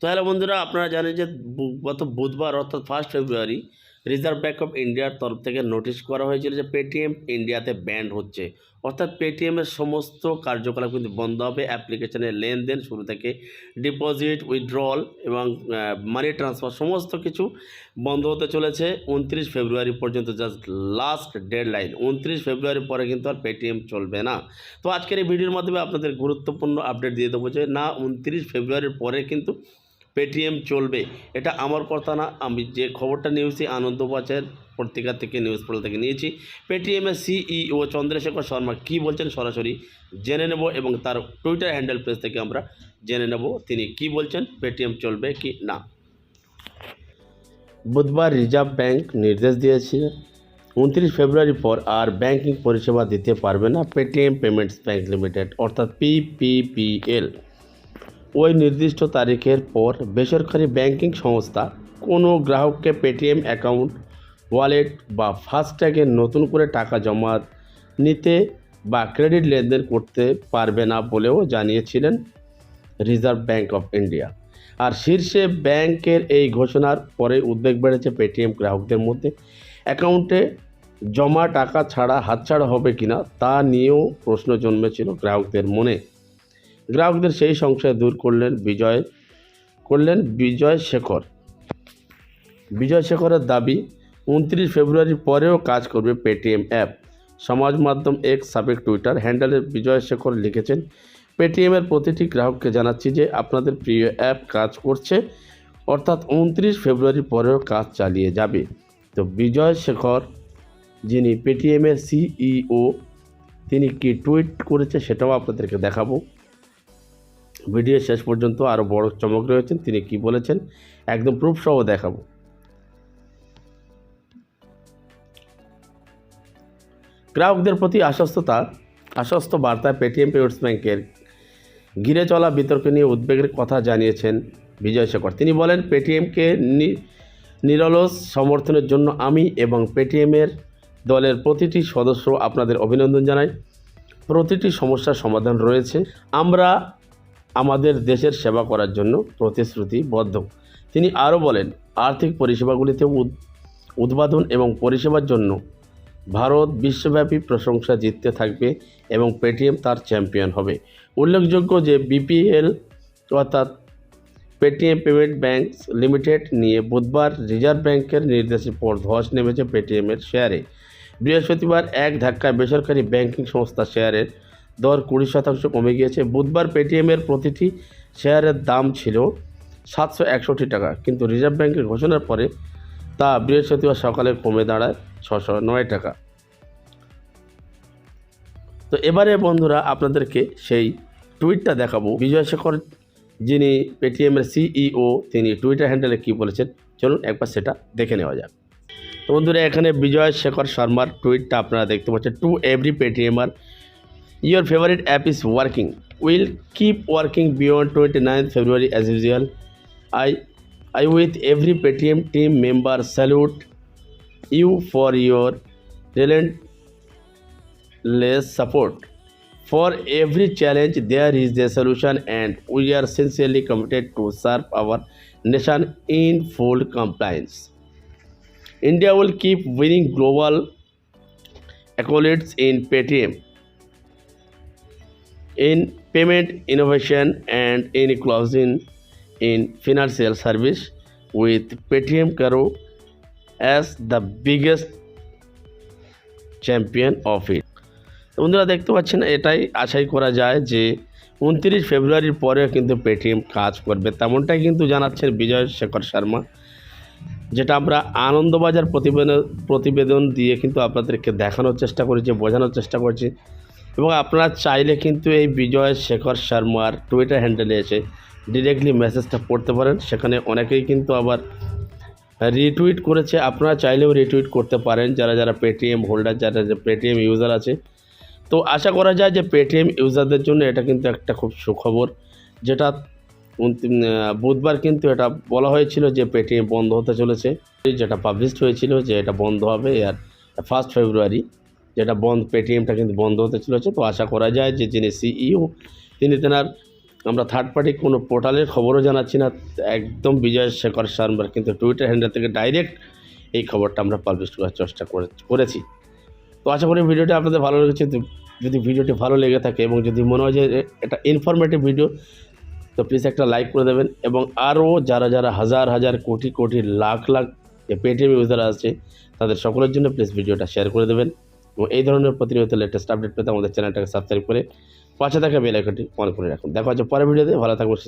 তো হ্যালো বন্ধুরা, আপনারা জানেন যে গত বুধবার অর্থাৎ first February reserve bank of ইন্ডিয়ার তরফ থেকে নোটিশ করা হয়েছিল যে পেটিএম ইন্ডিয়াতে ব্যান্ড হচ্ছে। অর্থাৎ পেটিএমের সমস্ত কার্যকলাপ কিন্তু বন্ধ হবে অ্যাপ্লিকেশনের লেনদেন শুরু থেকে ডিপোজিট উইথড্রল এবং মানি ট্রান্সফার সমস্ত কিছু বন্ধ হতে চলেছে। উনত্রিশ ফেব্রুয়ারি পর্যন্ত জাস্ট লাস্ট ডেডলাইন উনত্রিশ ফেব্রুয়ারি পরে কিন্তু আর পেটিএম চলবে না। তো আজকের এই ভিডিওর মাধ্যমে আপনাদের গুরুত্বপূর্ণ আপডেট দিয়ে দেবো যে না, উনত্রিশ ফেব্রুয়ারির পরে কিন্তু পেটিএম চলবে। এটা আমার কথা না। আমি যে খবরটা নিয়েছি আনন্দবাজার পত্রিকা থেকে, নিউজ পোর্টাল থেকে নিয়েছি। পেটিএমের সিইও চন্দ্রশেখর শর্মা কী বলছেন সরাসরি জেনে নেব এবং তার টুইটার হ্যান্ডেল পেজ থেকে আমরা জেনে নেব তিনি কি বলছেন, পেটিএম চলবে কি না। বুধবার রিজার্ভ ব্যাংক নির্দেশ দিয়েছে, উনত্রিশ ফেব্রুয়ারি পর আর ব্যাংকিং পরিষেবা দিতে পারবে না পেটিএম পেমেন্টস ব্যাংক লিমিটেড, অর্থাৎ পিপিপিএল ওই নির্দিষ্ট তারিখের পর বেসরকারি ব্যাংকিং সংস্থা কোনো গ্রাহককে পেটিএম অ্যাকাউন্ট, ওয়ালেট বা ফাস্ট্যাগে নতুন করে টাকা জমা নিতে বা ক্রেডিট লেনদেন করতে পারবে না বলেও জানিয়েছিলেন রিজার্ভ ব্যাংক অফ ইন্ডিয়া। আর শীর্ষে ব্যাংকের এই ঘোষণার পরে উদ্বেগ বেড়েছে পেটিএম গ্রাহকদের মধ্যে। অ্যাকাউন্টে জমা টাকা ছাড়া হাতছাড়া হবে কিনা তা নিয়েও প্রশ্ন জন্মেছিল গ্রাহকদের মনে। গ্রাহকদের সেই সংশয় দূর করলেন বিজয় করলেন বিজয় শেখর। বিজয় শেখরের দাবি, উনত্রিশ ফেব্রুয়ারির পরেও কাজ করবে পেটিএম অ্যাপ সমাজ মাধ্যম এক সাবেক টুইটার হ্যান্ডেলে বিজয় শেখর লিখেছেন পেটিএমের প্রতিটি গ্রাহককে জানাচ্ছি যে আপনাদের প্রিয় অ্যাপ কাজ করছে, অর্থাৎ উনত্রিশ ফেব্রুয়ারি পরেও কাজ চালিয়ে যাবে। তো বিজয় শেখর, যিনি পেটিএমের সিইও তিনি কি টুইট করেছে সেটাও আপনাদেরকে দেখাবো। ভিডিও শেষ পর্যন্ত আরও বড় চমক রয়েছেন, তিনি কি বলেছেন? একদম প্রুফ সহ দেখাবো। গ্রাহকদের প্রতি আশ্বস্ততা, আশ্বস্ত বার্তায় পেটিএম পেমেন্টস ব্যাংকের ঘিরে চলা বিতর্ক নিয়ে উদ্বেগের কথা জানিয়েছেন বিজয় শেখর। তিনি বলেন পেটিএমকে নিরলস সমর্থনের জন্য আমি এবং পেটিএমের দলের প্রতিটি সদস্য আপনাদের অভিনন্দন জানাই। প্রতিটি সমস্যার সমাধান রয়েছে। আমরা আমাদের দেশের সেবা করার জন্য প্রতিশ্রুতিবদ্ধ। তিনি আরও বলেন, আর্থিক পরিষেবাগুলিতে উদ- উদ্বোধন এবং পরিষেবার জন্য ভারত বিশ্বব্যাপী প্রশংসা জিততে থাকবে এবং পেটিএম তার চ্যাম্পিয়ন হবে। উল্লেখযোগ্য যে বিপিএল অর্থাৎ পেটিএম পেমেন্ট ব্যাংক লিমিটেড নিয়ে বুধবার রিজার্ভ ব্যাংকের নির্দেশের পর ধস নেমেছে পেটিএমের শেয়ারে। বৃহস্পতিবার এক ধাক্কায় বেসরকারি ব্যাংকিং সংস্থা শেয়ারের দর কুড়ি শতাংশ কমে গিয়েছে। বুধবার পেটিএমের প্রতিটি শেয়ারের দাম ছিল সাতশো একষট্টি টাকা, কিন্তু রিজার্ভ ব্যাংকের ঘোষণার পরে তা বৃহস্পতিবার সকালে কমে দাঁড়ায় ছশো নয় টাকা। তো এবারে বন্ধুরা আপনাদেরকে সেই টুইটটা দেখাবো। বিজয় শেখর যিনি পেটিএমের সিইও, তিনি টুইটার হ্যান্ডেলে কী বলেছেন, চলুন একবার সেটা দেখে নেওয়া যাক। তো বন্ধুরা, এখানে বিজয় শেখর শর্মার টুইটটা আপনারা দেখতে পাচ্ছেন। To every Paytmer your favorite app is working. Will keep working beyond 29th february as usual. I i with every paytm team member salute you for your relentless support. For every challenge there is a solution and we are sincerely committed to serve our nation in full compliance. India will keep winning global accolades in paytm. In payment, innovation, and in closing in financial service with Paytm Karo as the biggest champion of it বন্ধুরা, দেখতে পাচ্ছেন, এটাই আশাই করা যায় যে উনত্রিশ ফেব্রুয়ারির পরেও কিন্তু পেটিএম কাজ করবে। তেমনটাই কিন্তু জানাচ্ছেন বিজয় শেখর শর্মা, যেটা আমরা আনন্দবাজার প্রতিবেদন প্রতিবেদন দিয়ে কিন্তু আপনাদেরকে দেখানোর চেষ্টা করেছি, বোঝানোর চেষ্টা করছি। এবং আপনারা চাইলে কিন্তু এই বিজয় শেখর শর্মার টুইটার হ্যান্ডেলে এসে ডিরেক্টলি মেসেজটা পড়তে পারেন। সেখানে অনেকেই কিন্তু আবার রিটুইট করেছে। আপনারা চাইলেও রিটুইট করতে পারেন। যারা যারা পেটিএম হোল্ডার যারা যারা পেটিএম ইউজার আছে। তো আশা করা যায় যে পেটিএম ইউজারদের জন্য এটা কিন্তু একটা খুব সুখবর, যেটা বুধবার কিন্তু এটা বলা হয়েছিল যে পেটিএম বন্ধ হতে চলেছে। যেটা পাবলিশড হয়েছিল যে এটা বন্ধ হবে আর ফার্স্ট ফেব্রুয়ারি যেটা বন্ধ, পেটিএমটা কিন্তু বন্ধ হতে চলেছে। তো আশা করা যায় যে যিনি সিইও, তিনি তেনার, আমরা থার্ড পার্টি কোনো পোর্টালের খবরও জানাচ্ছি না। একদম বিজয় শেখর শর্মার কিন্তু টুইটার হ্যান্ডেল থেকে ডাইরেক্ট এই খবরটা আমরা পাবলিশ করার চেষ্টা করে- করেছি। তো আশা করি ভিডিওটি আপনাদের ভালো লেগেছে। যদি ভিডিওটি ভালো লেগে থাকে এবং যদি মনে হয় যে এটা ইনফরমেটিভ ভিডিও তো প্লিজ একটা লাইক করে দেবেন এবং আরও যারা যারা হাজার হাজার কোটি কোটি লাখ লাখ পেটিএম ইউজার আছে, তাদের সকলের জন্য প্লিজ ভিডিওটা শেয়ার করে দেবেন। এবং এই ধরনের প্রতিনিয়ত লেটেস্ট আপডেট পেতে আমাদের চ্যানেলটাকে সাবস্ক্রাইব করে পাশে থাকা বেল অন করে রাখুন। দেখা হচ্ছে পরের ভিডিওতে ভালো সুস্থ